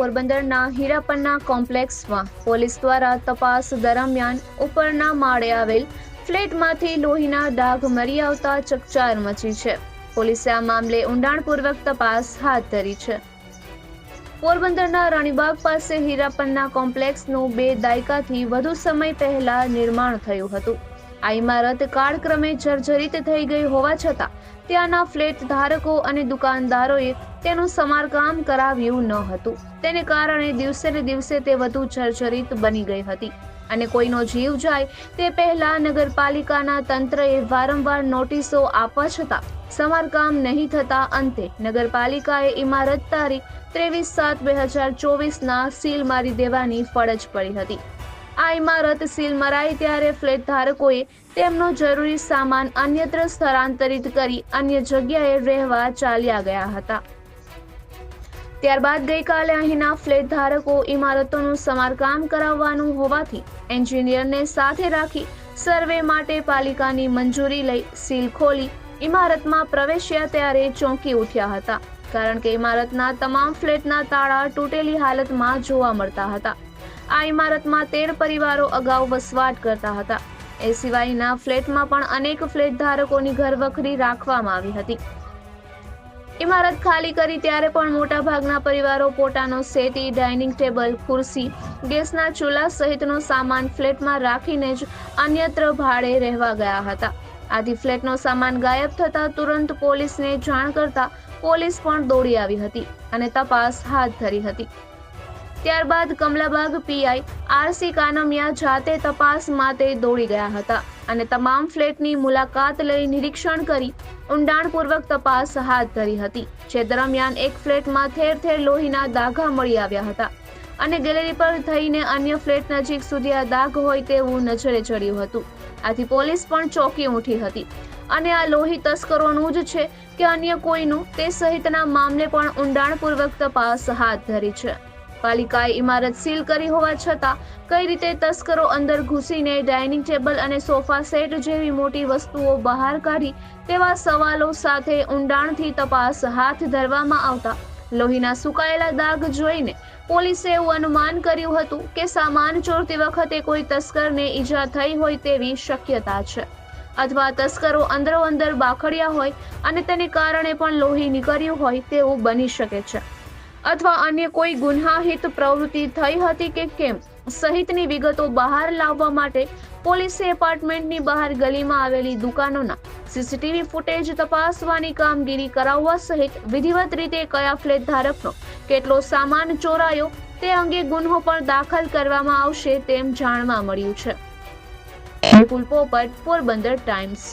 પોરબંદરના હીરાપન્ના કોમ્પ્લેક્સમાં પોલીસ દ્વારા તપાસ દરમિયાન ઉપરના માળે આવેલ ફ્લેટમાંથી લોહીના ડાઘ મરી આવતા ચકચાર મચી છે. પોલીસે આ મામલે ઊંડાણપૂર્વક તપાસ હાથ ધરી છે. પોરબંદરના રાણીબાગ પાસે હીરાપન્ના કોમ્પ્લેક્સનું બે દાયકાથી વધુ સમય પહેલા નિર્માણ થયું હતું. આ ઇમારત કાળક્રમે જર્જરિત થઈ ગઈ હોવા છતાં ત્યાંના ફ્લેટ ધારકો અને દુકાનદારોએ તેનું સમારકામ કરાવ્યું ન હતું. તેને કારણે દિવસે ને દિવસે તે વધુ જર્જરિત બની ગઈ હતી. અને કોઈનો જીવ જાય તે પહેલા નગરપાલિકાના તંત્રએ વારંવાર નોટિસો આપવા છતાં સમારકામ નહીં થતા અંતે નગરપાલિકાએ ઇમારત તારીખ ત્રેવીસ સાત બે હજાર ચોવીસના સીલ મારી દેવાની ફરજ પડી હતી. આ ઇમારત સીલ મરાઈ ત્યારે ફ્લેટ ધારકોએ તેમનો જરૂરી સામાન અન્યત્ર સ્થળાંતરિત કરી અન્ય જગ્યાએ રહેવા ચાલ્યા ગયા હતા. ત્યારબાદ ગઈકાલે અહીંના ફ્લેટ ધારકો ઇમારતોનું સમારકામ કરાવવાનું હોવાથી એન્જિનિયરને સાથે રાખી સર્વે માટે પાલિકાની મંજૂરી લઈ સીલ ખોલી ઇમારતમાં પ્રવેશ્યા ત્યારે ચોંકી ઉઠ્યા હતા. કારણ કે ઇમારતના તમામ ફ્લેટના તાળા તૂટેલી હાલતમાં જોવા મળતા હતા. આ ઇમારતમાં તેર પરિવારો અગાઉ વસવાટ કરતા હતા. એ સિવાયના ફ્લેટમાં પણ અનેક ફ્લેટ ધારકોની ઘરવખરી રાખવામાં આવી હતી. ઇમારત ખાલી કરી ત્યારે પણ મોટાભાગના પરિવારો પોતાનો સેટી ડાઇનિંગ ટેબલ, ખુરશી, ગેસના ચૂલા સહિતનો સામાન ફ્લેટમાં રાખીને જ અન્યત્ર ભાડે રહેવા ગયા હતા. આથી ફ્લેટનો સામાન ગાયબ થતા તુરંત પોલીસને જાણ કરતા પોલીસ પણ દોડી આવી હતી અને તપાસ હાથ ધરી હતી. ત્યારબાદ કમલાબાગ પીઆઈ આરસી કાનમિયા જાતે તપાસ માટે દોડી ગયા હતા અને તમામ ફ્લેટની મુલાકાત લઈ નિરીક્ષણ કરી ઊંડાણપૂર્વક તપાસ હાથ ધરી હતી. જે દરમિયાન એક ફ્લેટમાં ઠેર ઠેર લોહીના દાગા મળી આવ્યા હતા અને ગેલેરી પર થઈને અન્ય ફ્લેટ નજીક સુધી આ દાગ હોય તેવું નજરે ચડ્યું હતું. આથી પોલીસ પણ ચોંકી ઉઠી હતી. અને આ લોહી તસ્કરોનું જ છે કે અન્ય કોઈનું તે સહિતના મામલે પણ ઊંડાણપૂર્વક તપાસ હાથ ધરી છે. પાલિકાએ ઇમારત સીલ કરી હોવા છતાં કઈ રીતે તસ્કરો અંદર ઘૂસીને ડાઇનિંગ ટેબલ અને સોફા સેટ જેવી મોટી વસ્તુઓ બહાર કાઢી તેવા સવાલો સાથે ઊંડાણથી તપાસ હાથ ધરવામાં આવતા લોહીના સુકાયેલા દાગ જોઈને પોલીસે એવું અનુમાન કર્યું હતું કે સામાન ચોરતી વખતે કોઈ તસ્કરને ઈજા થઈ હોય તેવી શક્યતા છે. અથવા તસ્કરો અંદરો અંદર બાખડ્યા હોય અને તેને કારણે પણ લોહી નીકળ્યું હોય તેવું બની શકે છે. અથવા અન્ય કોઈ ગુન્હાહિત પ્રવૃત્તિ થઈ હતી કે કેમ? સહિતની વિગતો બહાર લાવવા માટે પોલીસે એપાર્ટમેન્ટની બહાર ગલીમાં આવેલી દુકાનોના સીસીટીવી ફૂટેજ તપાસવાની કામગીરી કરાવવા સહિત વિધિવત રીતે કયા ફ્લેટ ધારકનો કેટલો સામાન ચોરાયો તે અંગે ગુન્હો પણ દાખલ કરવામાં આવશે તેમ જાણવા મળ્યું છે. વિપુલ પોપટ પોરબંદર ટાઈમ્સ.